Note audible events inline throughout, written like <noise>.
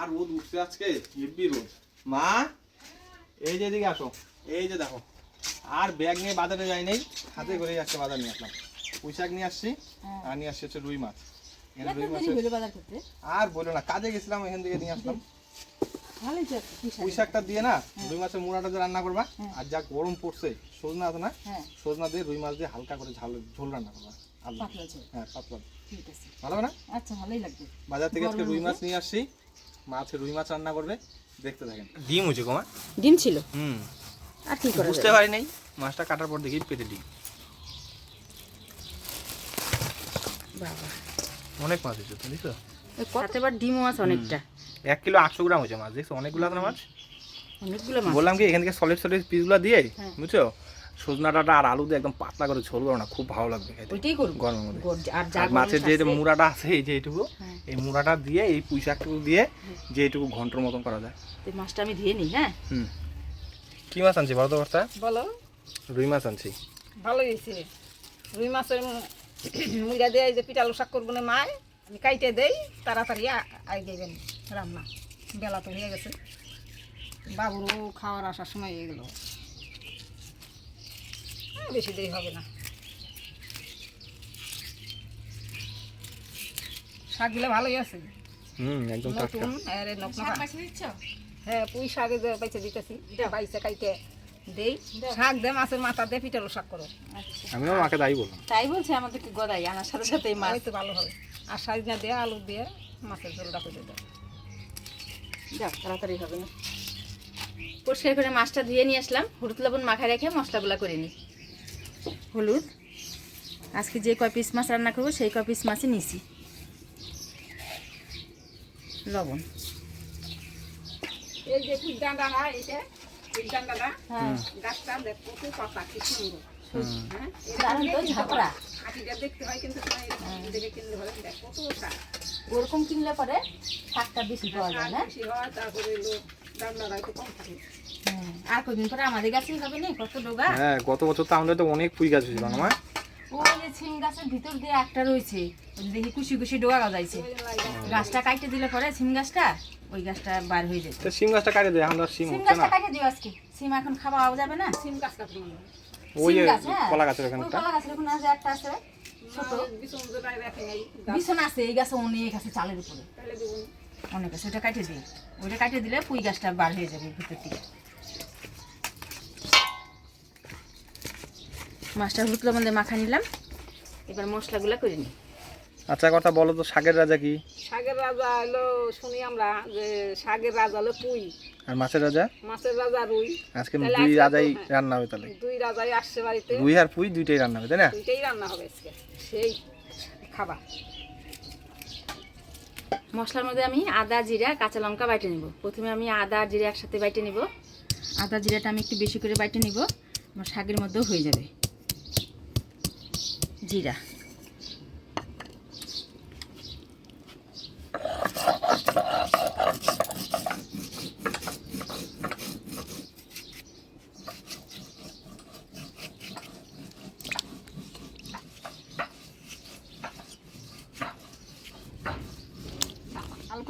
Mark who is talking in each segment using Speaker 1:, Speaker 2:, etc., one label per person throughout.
Speaker 1: আর রোদ উঠছে আজকে হেব্বি রোদ।
Speaker 2: মা এই যে এদিকে আসো।
Speaker 1: এই যে দেখো
Speaker 2: আর ব্যাগ নিয়ে বাজারে যাই নাই হাতে করে আজকে বাজার নিয়ে আসলাম। পুঁই শাক নিয়ে আসছি
Speaker 3: হ্যাঁ।
Speaker 2: আর নিয়ে আসছি হচ্ছে রুই মাছ। রুই আর বলো না কাজে গেছিলাম এখান থেকে নিয়ে আসলাম।
Speaker 3: ভালোই তো একটা কি
Speaker 2: পুঁই
Speaker 3: শাক
Speaker 2: শাকটা দিয়ে না রুই মাছের মুড়াটা যে রান্না করবা
Speaker 3: হ্যাঁ।
Speaker 2: আর যা গরম পড়ছে সজনা আছে না
Speaker 3: হ্যাঁ।
Speaker 2: সজনা দিয়ে রুই মাছ দিয়ে হালকা করে ঝাল ঝোল রান্না করবা। আলু। হ্যাঁ পাতলা।
Speaker 3: ঠিক আছে।
Speaker 2: ভালো না?
Speaker 3: আচ্ছা ভালোই লাগবে।
Speaker 2: বাজার থেকে আজকে রুই মাছ নিয়ে আসছি। মাছ রুই মাছ রান্না করবে দেখতে থাকেন। ডিম হয়েছে গোমা
Speaker 3: ডিম ছিল?
Speaker 2: হুম।
Speaker 3: আর কি করা
Speaker 2: বুঝতে পারি নাই মাছটা কাটার পর দেখি পেটে ডিম।
Speaker 3: বাবা।
Speaker 2: অনেক মাছ হয়েছে বুঝছ
Speaker 3: সাথে আবার ডিমও আছে অনেকটা।
Speaker 2: এক কিলো আটশো গ্রাম হয়েছে মাছ দেখছ? অনেকগুলো আছে না মাছ?
Speaker 3: অনেকগুলো মাছ।
Speaker 2: বললাম কি এখান থেকে সলিড সলিড পিসগুলো দিয়ে
Speaker 3: হ্যাঁ।
Speaker 2: বুঝছ? সজনা ডাটা আর আলু দিয়ে একদম পাতলা করে ঝোল করো না খুব ভালো লাগবে খেতে।
Speaker 3: ওইটাই করব।
Speaker 2: গরমের মধ্যে।
Speaker 3: আর যা
Speaker 2: মাছের যে মুড়াটা আছে এই যে এইটুকু
Speaker 3: হ্যাঁ।
Speaker 2: এই মুড়াটা দিয়ে এই পুঁই শাকটুকু দিয়ে যে এইটুকু ঘণ্টার মতন করা যায়।
Speaker 3: এই মাছটা আমি ধুয়ে নিই হ্যাঁ?
Speaker 2: হুম। কি মাছ আনছি বলো তো কর্তা
Speaker 4: বলো।
Speaker 2: রুই মাছ আনছি।
Speaker 4: ভালো হয়েছে। রুই মাছের মুইরা দিয়ে এই যে পিঠালু শাক করব না মায় আমি কাইটে দেই তাড়াতাড়ি আই দেবেন রান্না। বেলা তো হয়ে গেছে। বাবুরও খাওয়ার আসার সময় হয়ে গেল। বেশি দেরি হবে না। শাকগুলো ভালোই আছে।
Speaker 2: হুম একদম টাটকা।
Speaker 4: আরে নকনকা হ্যাঁ পুঁই শাকে যে দিতেছি বাইছে কাইটে। দেই শাক দে মাছের মাথা দিয়ে পিঠালু শাক করো।
Speaker 2: আমিও মাকে তাই বললাম।
Speaker 3: তাই বলছে আমাদেরকে গদাই আনার সাথে সাথে মাছ।
Speaker 4: তো ভালো হবে। আর সাজনা দিয়ে আলু দিয়ে মাছের ঝোলটা করে
Speaker 3: যাক তাড়াতাড়ি হবে না। পরিষ্কার করে মাছটা ধুয়ে নিয়ে আসলাম। হলুদ লবণ মাখায় রেখে মশলাগুলো করে নিই হলুদ। আজকে যে কয় পিস মাছ রান্না করব সেই কয় পিস মাছই নিছি। লবণ।
Speaker 4: এই যে ডান্ডা না
Speaker 3: হ্যাঁ।
Speaker 4: গাছটা দেখ পাতা কি সুন্দর। হ্যাঁ। হয়
Speaker 3: ওরকম কিনলে পরে শাকটা বেশি পাওয়া যায় না?
Speaker 4: হয় তারপরে
Speaker 3: আর কদিন পরে আমাদের গাছেই হবে না? কত ডোগা?
Speaker 2: হ্যাঁ গত বছর তো আমাদের তো অনেক পুঁই গাছ হয়েছিল না
Speaker 3: ওই যে ছিম গাছের ভিতর দিয়ে একটা রয়েছে দেখি কুশি কুশি ডোগা গজাইছে। গাছটা কাটতে দিলে পরে ছিম গাছটা ওই গাছটা বার হয়ে যেত
Speaker 2: তো সিম গাছটা কাটে দেয় এখন সিম
Speaker 3: সিম গাছটা কাটে দিও আজকে। সিম এখন খাওয়া যাবে না?
Speaker 4: সিম গাছ
Speaker 2: ওই
Speaker 3: হ্যাঁ।
Speaker 2: কলা গাছের
Speaker 3: ওই কলা গাছের ওখানে যে একটা আছে ছোট।
Speaker 4: এই
Speaker 3: বিছানা আছে এই গাছে অনেক আছে চালের উপরে।
Speaker 4: তাহলে দেবো।
Speaker 3: অনেক আছে ওটা কাটে দিই। ওটা কাটে দিলে পুঁই গাছটা বার হয়ে যাবে ভিতর থেকে। মাছটা লবণ দিয়ে মাখা নিলাম। এবার মশলাগুলো করে নিই।
Speaker 2: আচ্ছা কথা বলো তো শাকের রাজা কি?
Speaker 4: শাকের রাজা হলো শুনি আমরা যে শাকের রাজা হলো পুই।
Speaker 2: আর মাছের রাজা?
Speaker 4: মাছের রাজা রুই।
Speaker 2: আজকে দুই রাজাই
Speaker 4: হ্যাঁ।
Speaker 2: রান্না হবে তাহলে।
Speaker 4: দুই রাজাই আসছে বাড়িতে।
Speaker 2: রুই আর পুঁই দুইটাই রান্না হবে তাই না?
Speaker 4: দুইটাই রান্না হবে আজকে। সেই খাবার।
Speaker 3: মশলার মধ্যে আমি আদা, জিরা, কাঁচা লঙ্কা বাইটে নেব। প্রথমে আমি আদা আর জিরা একসাথে বাইটে নেব। আদা, জিরাটা আমি একটু বেশি করে বাইটে নেব। আমার শাকের মধ্যেও হয়ে যাবে। জিরা।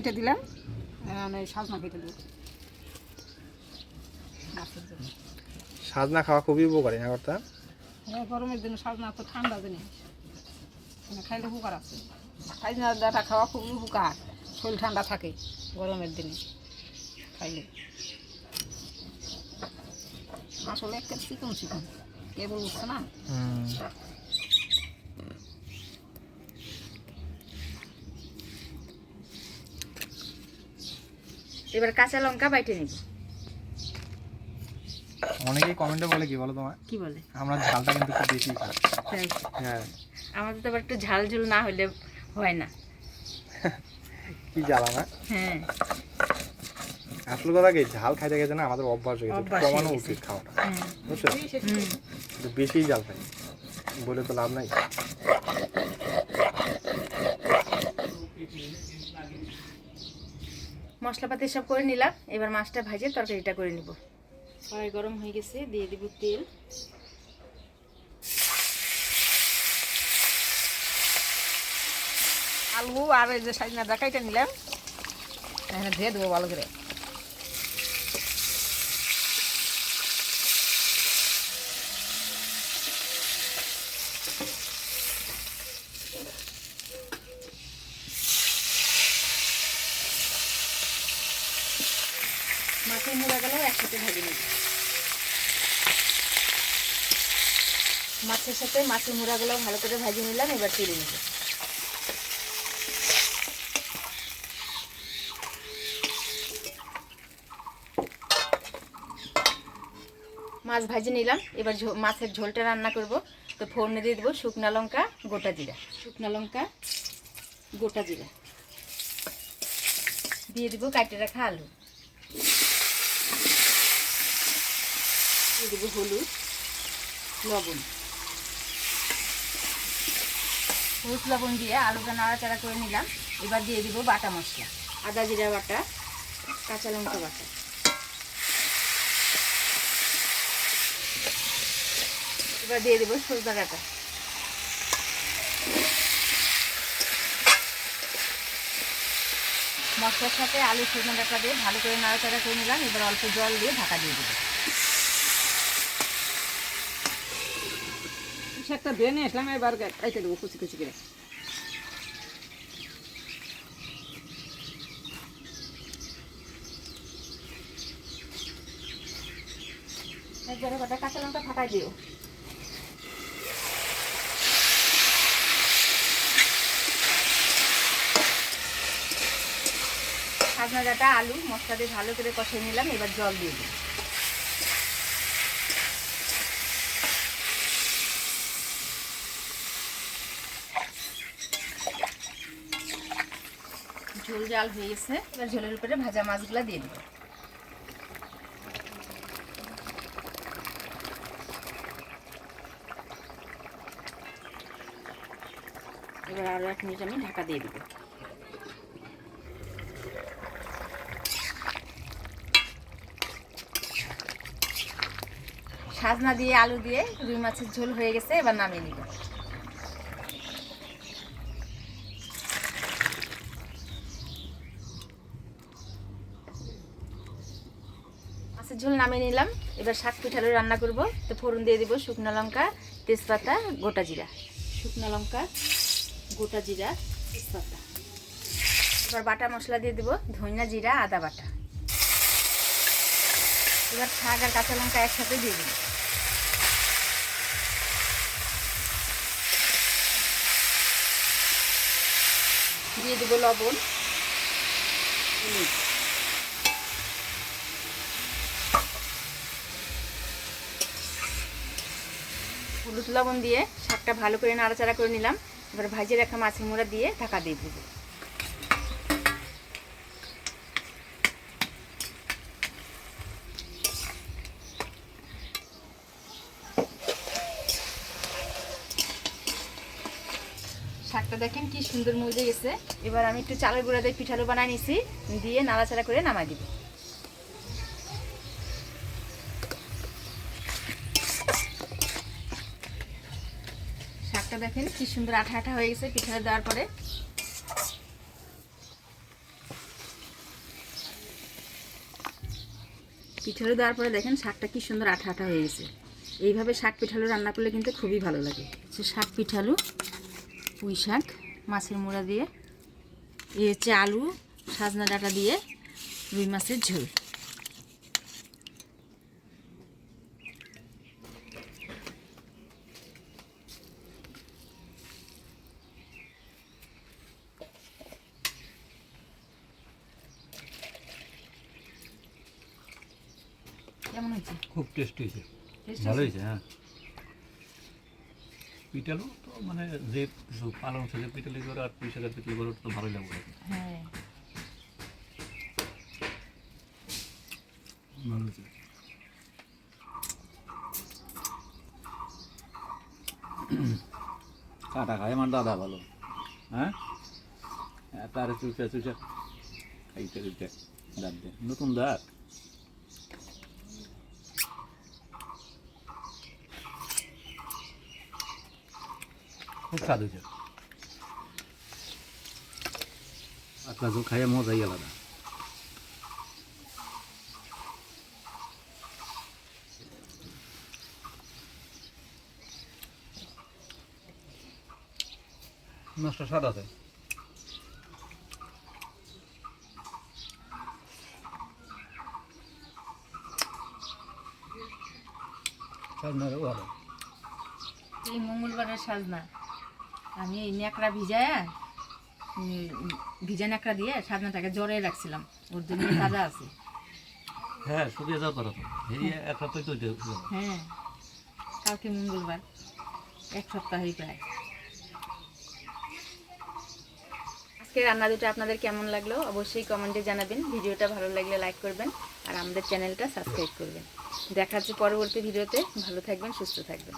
Speaker 4: কেটে দিলাম। সাজনা কেটে মাছের
Speaker 2: সাজনা খাওয়া খুবই উপকারী না কর্তা?
Speaker 4: হ্যাঁ গরমের দিনে সাজনা তো ঠান্ডা জিনিস। খাইলে উপকার আছে। সাজনা ডাটা খাওয়া খুবই উপকার। শরীর ঠান্ডা থাকে গরমের দিনে খাইলে। আসলে একটা চিকন চিকন কেবল উঠছে না
Speaker 3: এবার কাঁচা লঙ্কা বাইটে নিব।
Speaker 2: অনেকেই কমেন্টে বলে কি বলো তোমার
Speaker 3: কি বলে?
Speaker 2: আমরা ঝালটা কিন্তু খুব বেশি খাই। হ্যাঁ।
Speaker 3: আমাদের তো আবার একটু ঝাল ঝুল না হলে হয় না।
Speaker 2: কি জ্বালা না
Speaker 3: হ্যাঁ।
Speaker 2: আসল কথা কি ঝাল খাইতে গেছে না আমাদের অভ্যাস হয়ে গেছে কমানো উচিত খাওয়াটা।
Speaker 3: হ্যাঁ।
Speaker 2: বুঝছ? বেশিই জাল খাই। বলে তো লাভ নাই।
Speaker 3: মশলাপাতি সব করে নিলাম এবার মাছটা ভাজে তরকারিটা করে নিব। কড়াই গরম হয়ে গেছে দিয়ে দিব তেল।
Speaker 4: আলু আর এই যে সাজনা দেখাইটা নিলাম এখানে ধুয়ে দেবো ভালো করে।
Speaker 3: মাছের মুড়াগুলো একসাথে ভেজে নেব। মাছের সাথে মাছের মুড়াগুলো ভালো করে ভেজে নিলাম এবার তুলে নেব। মাছ ভাজি নিলাম এবার মাছের ঝোলটা রান্না করব। তো ফোড়নে দিয়ে দেবো শুকনো লঙ্কা গোটা জিরা। শুকনো লঙ্কা গোটা জিরা। দিয়ে দেবো কাটে রাখা আলু। দেবো হলুদ, লবণ। হলুদ, লবণ দিয়ে আলুটা নাড়াচাড়া করে নিলাম। এবার দিয়ে দিব বাটা মশলা, আদা জিরা বাটা, কাঁচা লঙ্কা বাটা। এবার দিয়ে দেবো সজনা ডাঁটা মশলার সাথে আলু সজনা ডাঁটা দিয়ে ভালো করে নাড়াচাড়া করে নিলাম। এবার অল্প জল দিয়ে ঢাকা দিয়ে দেবো।
Speaker 4: শাকটা ধুয়ে নিয়ে আসলাম, এবার কাইতে দেবো, কুচি কুচি করে।
Speaker 3: কাঁচা লঙ্কা ফাটাই দিও। সাজনা ডাঁটা, আলু, মশলা দিয়ে ভালো করে কষিয়ে নিলাম, এবার জল দিয়ে দিই ঝোল জাল হয়ে গেছে। এবার ঝোলের উপরে ভাজা মাছগুলো দিয়ে দিই এবার আরও এক মিনিট আমি ঢাকা দিয়ে দেবো। সাজনা দিয়ে আলু দিয়ে রুই মাছের ঝোল হয়ে গেছে, এবার নামিয়ে নিব। মাছের ঝোল নামিয়ে নিলাম। এবার শাক পিঠালো রান্না করব। তো ফোড়ন দিয়ে দিব শুকনো লঙ্কা, তেজপাতা, গোটা জিরা। শুকনো লঙ্কা, গোটা জিরা, তেজপাতা। এবার বাটা মশলা দিয়ে দেবো ধনিয়া জিরা, আদা বাটা। এবার শাক আর কাঁচা লঙ্কা একসাথে দিয়ে দেবো। দিয়ে দেবো লবণ হলুদ। লবণ দিয়ে শাকটা ভালো করে নাড়াচাড়া করে নিলাম। এবার ভাজিয়ে রাখা মাছের মোড়া দিয়ে ঢাকা দিয়ে দেবো। শাকটা দেখেন কি সুন্দর মজে গেছে। এবার আমি একটু চালের গুঁড়া দিয়ে পিঠালো বানাই নিছি। দিয়ে নাড়াচাড়া করে নামাই দিব। শাকটা দেখেন কি সুন্দর আঠা আঠা হয়ে গেছে পিঠাটা দেওয়ার পরে। পিঠালো দেওয়ার পরে দেখেন শাকটা কি সুন্দর আঠা আঠা হয়ে গেছে। এইভাবে শাক পিঠালো রান্না করলে কিন্তু খুবই ভালো লাগে। হচ্ছে শাক পিঠালো, পুঁই শাক, মাছের মোড়া দিয়ে এই হচ্ছে আলু, সাজনা ডাটা দিয়ে, রুই মাছের ঝোল। কেমন হয়েছে?
Speaker 5: খুব টেস্টি হয়েছে। ভালো
Speaker 3: হয়েছে?
Speaker 5: হ্যাঁ। পিঠালো তো মানে যে কিছু পালং শাকের পিঠালি করে আর পুঁই শাকের পিঠালি করে তো ভালোই লাগবে।
Speaker 3: হ্যাঁ।
Speaker 5: ভালো হয়েছে। কাটা খায় আমার দাদা ভালো। হ্যাঁ? তার চুষা চুষা খাইতে খাইতে দাঁত দে। নতুন দাঁত খুব স্বাদ হয়েছে। পাতলা ঝোল খাইয়ে মজাই আলাদা। নষ্ট স্বাদ আছে। সাজনারও ভালো
Speaker 3: এই মঙ্গলবারের সাজনা আমি এই ন্যাকড়া ভিজায় ভিজা ন্যাকড়া দিয়ে সাজনাটাকে জ্বরে রাখছিলাম। ওর জন্য <coughs> তাজা আছে।
Speaker 5: হ্যাঁ শুকিয়ে যাওয়ার কথা। এই এক সপ্তাহ তো
Speaker 3: হ্যাঁ কালকে মঙ্গলবার এক সপ্তাহই প্রায়। আজকে রান্না দুটো আপনাদের কেমন লাগল অবশ্যই কমেন্টে জানাবেন। ভিডিওটা ভালো লাগলে লাইক করবেন আর আমাদের চ্যানেলটা সাবস্ক্রাইব করবেন। দেখা হচ্ছে পরবর্তী ভিডিওতে। ভালো থাকবেন সুস্থ থাকবেন।